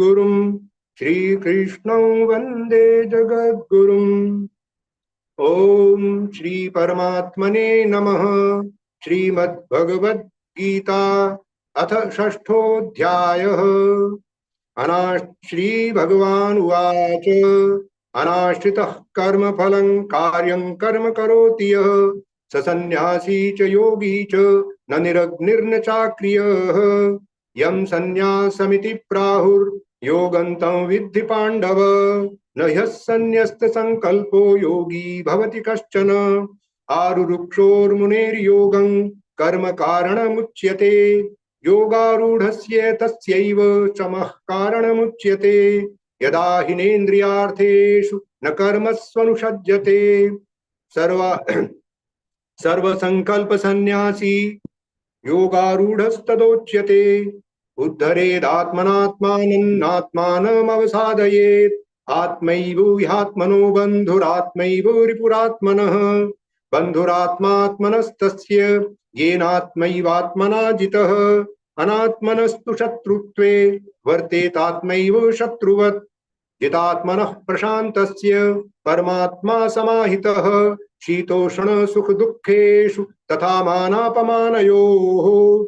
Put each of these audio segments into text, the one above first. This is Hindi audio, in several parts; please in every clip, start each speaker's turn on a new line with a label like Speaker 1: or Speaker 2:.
Speaker 1: जगद्गुरुम् श्रीकृष्णं वंदे जगद्गुरुम् ॐ श्रीपरमात्मने नमः श्रीमद्भगवद्गीता अथ षष्ठोऽध्यायः। अना श्रीभगवान् उवाच, अनाश्रितः कर्मफलं कार्यं कर्म करोति यः, स सन्न्यासी च योगी च, न निरग्निर्न चाक्रियः। यं सन्न्यासमिति प्राहुर्योगन्तं विद्धि पाण्डव न ह्यः सन्न्यस्तसङ्कल्पो योगी भवति कश्चन। आरुरुक्षोर्मुनेर्योगं कर्म कारणमुच्यते योगारूढस्य तस्यैव चमः कारणमुच्यते, यदा हिनेन्द्रियार्थेषु न कर्मस्वनुषज्यते। सर्व सर्वसङ्कल्पसन्न्यासी योगारूढस्तदोच्यते। उद्धरेदात्मनात्मानन्नात्मानमवसादयेत् आत्मैव ह्यात्मनो बन्धुरात्मैव रिपुरात्मनः। बन्धुरात्मात्मनस्तस्य येनात्मैवात्मना जितः। अनात्मनस्तु शत्रुत्वे वर्तेतात्मैव शत्रुवत्। जितात्मनः प्रशान्तस्य परमात्मा समाहितः। शीतोष्ण सुख दुःखेषु तथा मानापमानयोः।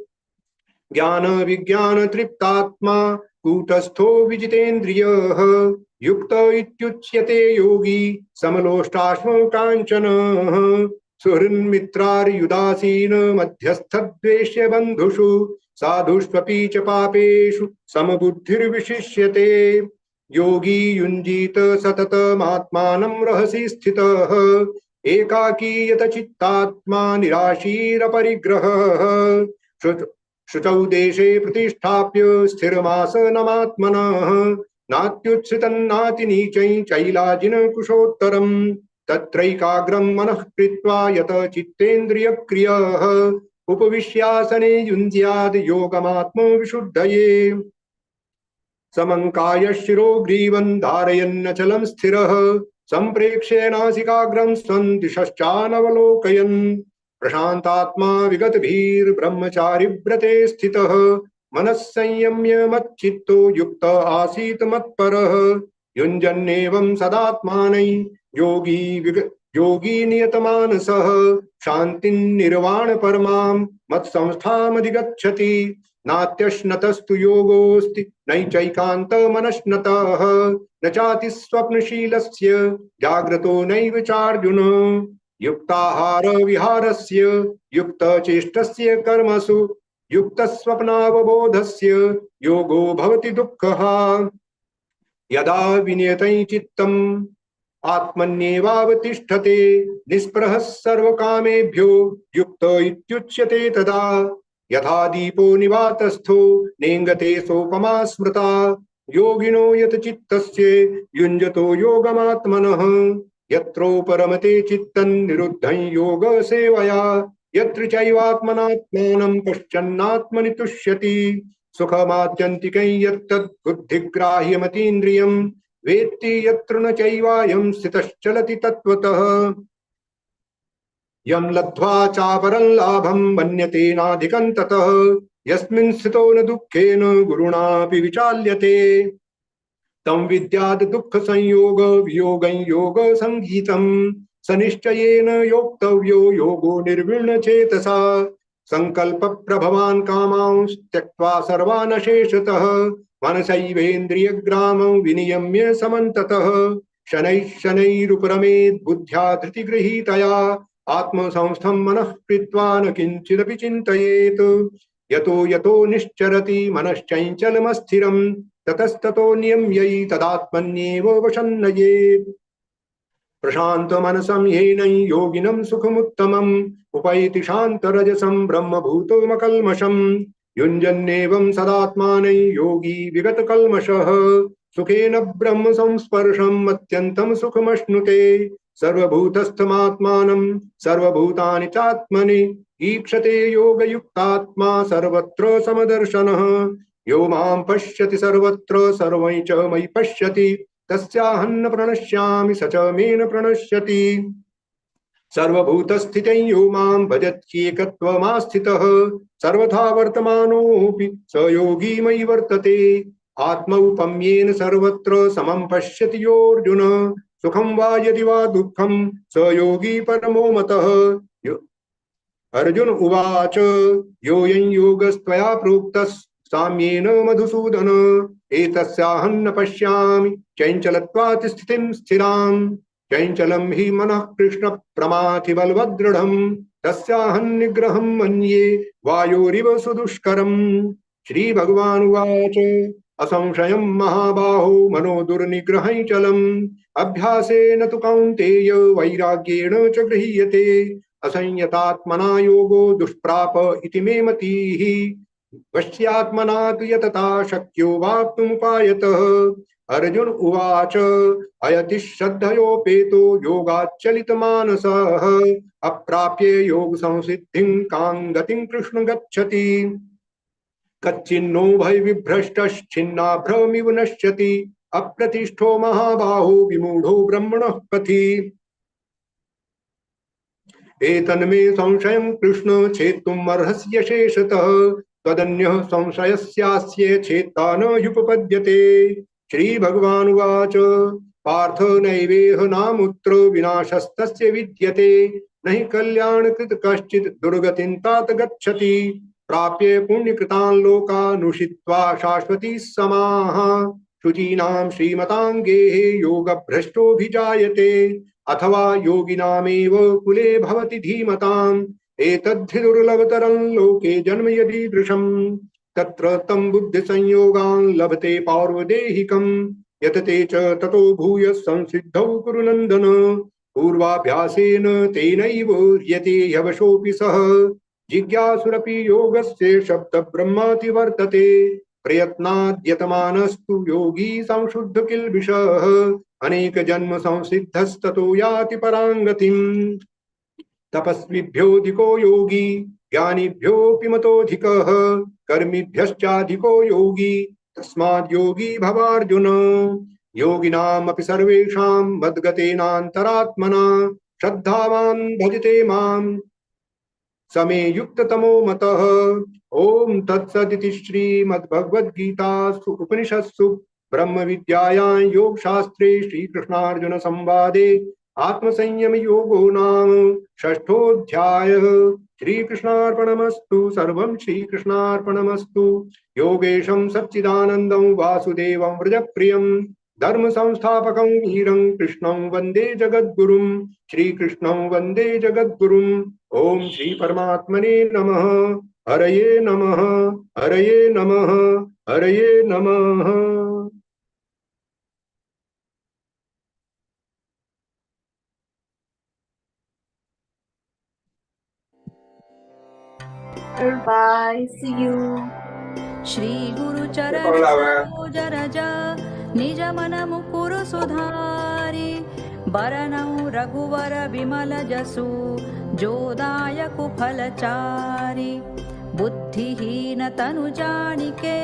Speaker 1: ज्ञान विज्ञान तृप्तात्मा कूटस्थो विजितेन्द्रियः युक्त इत्युच्यते योगी समलोष्टाश्म काञ्चनः सुहृन्मित्रार्युदासीन मध्यस्थद्वेष्य बन्धुषु, साधुष्वपि च पापेषु समबुद्धिर्विशिष्यते। योगी युञ्जीत सततमात्मानं रहसि स्थितः, एकाकी यतचित्तात्मा निराशीरपरिग्रहः। शुचौ देशे प्रतिष्ठाप्य स्थिरमासनमात्मनः नात्युत्सितन्नातिनीचै चैलाजिनकुशोत्तरम् तत्रैकाग्रं मनः कृत्वा यत चित्तेन्द्रियक्रियः उपविश्यासने युञ्ज्याद् योगमात्मविशुद्धये। समङ्काय शिरो ग्रीवन् धारयन्नचलं स्थिरः, सम्प्रेक्ष्य नासिकाग्रं स्वं दिशश्चानवलोकयन् प्रशान्तात्मा विगतभीर्ब्रह्मचारि व्रते स्थितः मनः संयम्य मच्चित्तो युक्त आसीत् मत्परः। युञ्जन्नेवं सदात्मानै योगी विग, योगी नियतमानसः। शान्तिर्निर्वाण परमां मत्संस्थामधिगच्छति। नात्यश्नतस्तु योगोऽस्ति, नैचैकान्तमनश्नतः। न चाति स्वप्नशीलस्य, जाग्रतो नैव चार्जुन। युक्ताहार विहारस्य युक्तचेष्टस्य कर्मसु, युक्तस्वप्नावबोधस्य योगो भवति दुःखः। यदा विनियतै चित्तम् आत्मन्येवावतिष्ठते, निःस्पृहः सर्वकामेभ्यो युक्त इत्युच्यते तदा। यथा दीपो निवातस्थो, नेङ्गते सोपमा स्मृता योगिनो यत चित्तस्य युञ्जतो योगमात्मनः। यत्रोपरमते चित्तं निरुद्धं योग सेवया यत्र चैवात्मनात्मानं पश्यन्नात्मनि तुष्यति सुखमात्यन्तिकं यत्तद्बुद्धिग्राह्यमतीन्द्रियं वेत्ति यत्र न चैवायं स्थितश्चलति तत्त्वतः। यं लब्ध्वा चापरं लाभं मन्यतेनाधिकं ततः, यस्मिन् स्थितो न दुःखेन गुरुणापि विचाल्यते। तं विद्यात् दुःखसंयोग वियोगं योगसङ्गीतम् स निश्चयेन योक्तव्यो योगो निर्विण्णचेतसा संकल्प प्रभवान कामांस् त्यक्त्वा सर्वान् शेषतः मनसैवेन्द्रियग्रामं विनियम्य समन्ततः। शनैः शनैरुपरमेत् बुद्ध्या धृतिगृहीतया। आत्मसंस्थं मनः कृत्वा न किञ्चिदपि चिन्तयेत्। यतो यतो निश्चरति मनश्चञ्चलमस्थिरं ततस्ततो नियम्यै तदात्मन्येव वशन्नयेत् प्रशान्तमनसं येन योगिनं सुखमुत्तमम्, उपैति शान्तरजसं ब्रह्मभूतमकल्मषम्। युञ्जन्नेवं सदात्मानै योगी विगतकल्मषः। सुखेन ब्रह्म संस्पर्शम् अत्यन्तं सुखमश्नुते। सर्वभूतस्थमात्मानं, सर्वभूतानि चात्मनि। ईक्षते योगयुक्तात्मा सर्वत्र समदर्शनः। यो माँ पश्यति सर्वत्र, सर्वं च मयि पश्यति। तस्याहन्न प्रणश्यामि, स च मे न प्रणश्यति। सर्वभूतस्थितं यो माँ भजत्येकत्वमास्थितः। सर्वथा वर्तमानोऽपि स योगी मयि वर्तते। आत्मौपम्येन सर्वत्र, समं पश्यति योऽर्जुन। सुखं वा यदि वा दुःखं, स योगी परमो मतः। अर्जुन उवाच। योऽयं योगस्त्वया साम्येन मधुसूदन एतस्याहं न पश्यामि। चञ्चलत्वात् स्थितिं स्थिराम् चञ्चलं हि मनः कृष्ण प्रमाथि बलवदृढम् तस्याहं निग्रहं मन्ये वायोरिव सुदुष्करम्। श्रीभगवानुवाच, असंशयं महाबाहो, मनो दुर्निग्रहं चलम्। अभ्यासेन तु कौन्तेय, वैराग्येण च गृह्यते। असंयतात्मना योगो दुष्प्राप इति मे मतिः। वश्यात्मना तु यतता शक्यो वाप्तुमुपायतः। अर्जुन उवाच, अयति श्रद्धयोपेतो योगाच्चलितमानसः, अप्राप्य योग संसिद्धिं कां गतिं कृष्ण गच्छति। कच्चिन्नो भय विभ्रष्टश्चिन्नाभ्रमिव नश्यति, अप्रतिष्ठो महाबाहो विमूढो ब्रह्मणः पथि। एतन्मे संशयं कृष्ण छेत्तुम् अर्हस्य शेषतः संशय संशयस्यास्य छेत्ता न ह्युपपद्यते श्रीभगवानुवाच, पार्थ नैवेह नामुत्र विनाशस्त विद्यते। न हि कल्याणकृत कश्चित् दुर्गतिं तात गच्छति। प्राप्य पुण्यकृतान् लोकानुषित्वा शाश्वती समाः। शुचीनां श्रीमताङ्गेः योगभ्रष्टोऽभिजायते। अथवा योगिनामेव कुले भवति धीमताम्। एतद्धि दुर्लभतरं लोके जन्म यदीदृशम् तत्र तं बुद्धिसंयोगान् लभते पार्वदेहिकम्। यतते च ततो भूय संसिद्धौ कुरु नन्दन। पूर्वाभ्यासेन तेनैव ह्यते ह्यवशोऽपि सः। जिज्ञासुरपि योगस्य शब्दब्रह्माति वर्तते। प्रयत्नाद्यतमानस्तु योगी संशुद्ध किल्बिषः अनेक जन्म संसिद्धस्ततो याति पराङ्गतिम्। तपस्विभ्योऽधिको योगी, ज्ञानिभ्योऽपि मतोऽधिकः योगी, तस्माद् योगी भवार्जुन। योगिनामपि सर्वेषां मद्गतेनान्तरात्मना, श्रद्धावान् भजते माम्। समे युक्ततमो मतः। ॐ तत्सदिति श्रीमद्भगवद्गीतासु उपनिषत्सु ब्रह्म विद्यायां योगशास्त्रे श्रीकृष्णार्जुन संवादे आत्मसंयम योगो नाम षष्ठोऽध्यायः। श्रीकृष्णार्पणमस्तु। सर्वं श्रीकृष्णार्पणमस्तु। योगेशं सच्चिदानन्दं वासुदेवं व्रजप्रियं। धर्म संस्थापकं वीरं कृष्णं वंदे जगद्गुरुं। श्रीकृष्णं वंदे जगद्गुरुम् ॐ श्री परमात्मने नमः। हरये नमः। हरये नमः। हरये नमः।
Speaker 2: Bye. See you.
Speaker 3: श्री गुरु चरण सरोज रज निज मन मुकुर सुधारी बरनौ रघुवर विमल जसु जोदायक फलचारी बुद्धिहीन तनु जानिके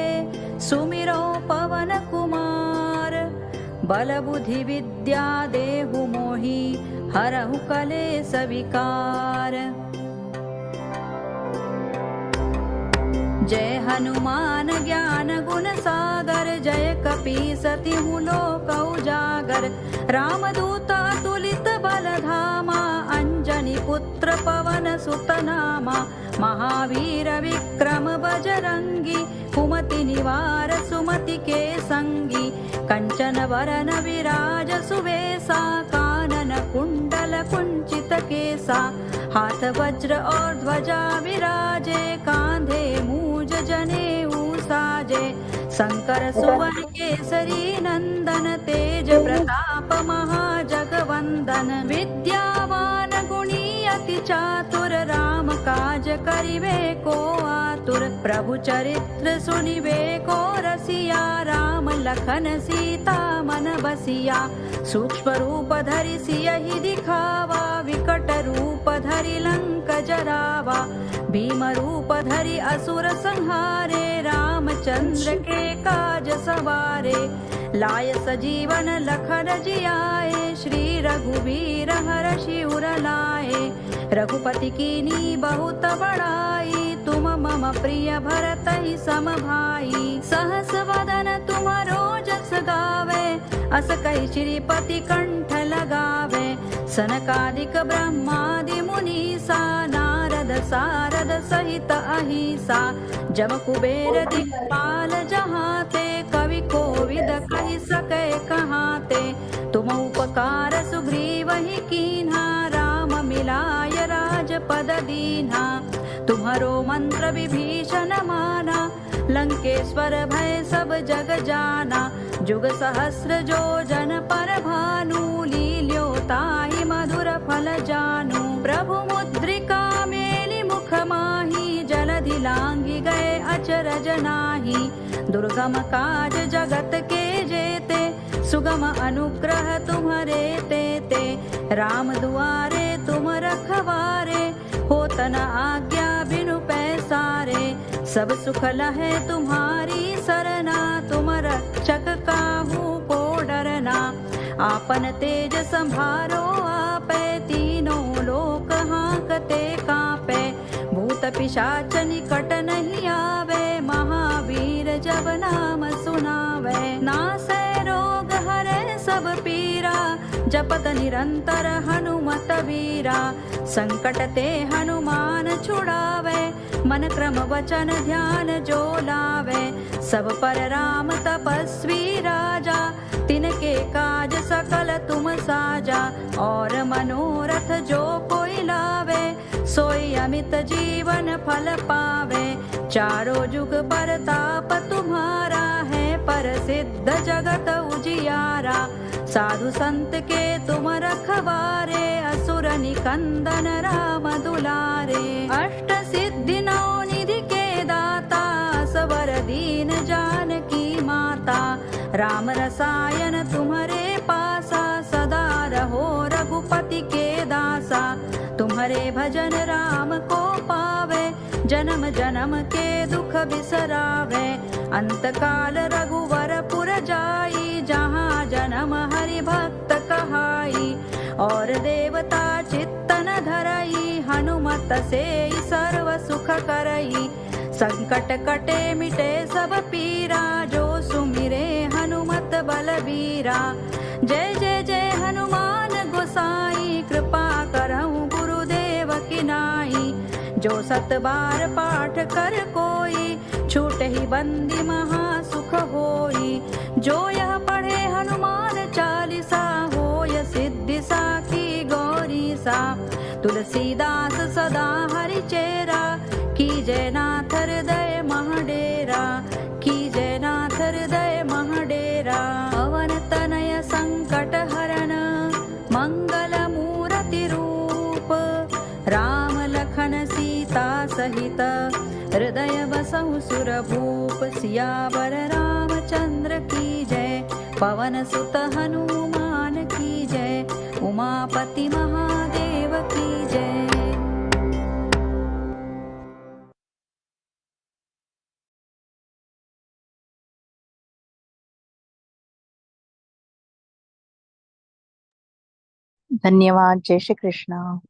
Speaker 3: सुमिरो पवन कुमार बल बुद्धि विद्या देहु मोहि हरहु कलेस विकार जय हनुमान ज्ञान गुण सागर जय कपी सति लोक उजागर। रामदूत बल धामा अंजनी पुत्र पवन सुत नामा महावीर विक्रम बजरंगी कुमति निवार सुमति के संगी। कंचन वरन विराज सुवेसा कानन कुंडल कुंचित केसा। हाथ वज्र और ध्वजा विराजे, कांधे मूज जने साजे शंकर सुवन केसरी नंदन, तेज प्रताप महाजगवंदन। गुणी चातुर राम काज करिवे को आतुर। प्रभु चरित्र सुनिवे को रसिया। राम लखन सीता मन बसिया। सूक्ष्म रूप धरि सियहि दिखावा। विकट रूप धरि लंक जरावा। भीम रूप धरि असुर संहारे। रामचंद्र के काज सवारे। लाय सजीवन लखन जियाए। श्री रघुवीर हर शिवर लाए। रघुपति कीनी बहुत बड़ाई तुम मम प्रिय भरत ही सम भाई। सहस वदन तुम्हारो जस गावे अस कही श्रीपति कंठ लगावे। सनकादिक ब्रह्मादि मुनीसा नारद सारद सहित अहिसा। जम कुबेर दिक्पाल दीन्हा तुम्हारो मंत्र विभीषण माना, लंकेश्वर भय सब जग जाना, जुग सहस्र जो जन पर भानु, लील्यो ताहि मधुर फल जानु। प्रभु मुद्रिका मेलि मुख माही, जलधि लांघि गए अचरज नाही। दुर्गम काज जगत के जेते, सुगम अनुग्रह तुम्हारे ते ते राम दुआरे तुम रखवारे होतन आज्ञा बिनु पैसारे सब सुख लहे तुम्हारी सरना तुम रक्षक काहू को डरना। आपन तेज संभारो आपे तीनों लोक हाकते कापे। भूत पिशाच निकट नहीं आवे महावीर जब नाम जपत निरंतर हनुमत वीरा। संकट ते हनुमान छुड़ावे, मन क्रम वचन ध्यान जो लावे। सब पर राम तपस्वी राजा, तिनके काज सकल तुम साजा। और मनोरथ जो कोई लावे, सोई अमित जीवन फल पावे। चारों जुग पर ताप तुम्हारा है परसिद्ध जगत उजियारा। साधु संत के तुम रखवारे असुर निकंदन राम दुलारे। अष्ट सिद्धि नौ निधि के दाता सवर दीन जानकी माता। राम रसायन तुम्हारे पासा सदा रहो रघुपति के दासा। तुम्हारे भजन राम को पावे जन्म जन्म के दुख बिसरावे। अंतकाल रघुवरपुर रघुवर जाई जहाँ जन्म हरि भक्त कहाई। और देवता चित्तन धरई हनुमत से सर्व सुख करई। संकट कटे मिटे सब पीरा जो सुमिरे हनुमत बलबीरा। जय जय जय हनुमान गोसाई कृपा करहूँ गुरुदेव की नाई। जो सत बार पाठ कर कोई बंदी महा सुख होई जो यह पढ़े हनुमान चालीसा होय सिद्धि साखी गौरी सा तुलसीदास सदा हरि चेरा की जय नाथ हृदय महडेरा की जय नाथ हृदय महडेरा। अवन तनय संकट हरण मंगल मूर्ति रूप राम लखन सीता सहित हृदय बसहु सुरभू। भूप सियावर रामचंद्र की जय। पवन सुत हनुमान की जय। उमापति महादेव की जय।
Speaker 2: धन्यवाद, जय श्री कृष्णा।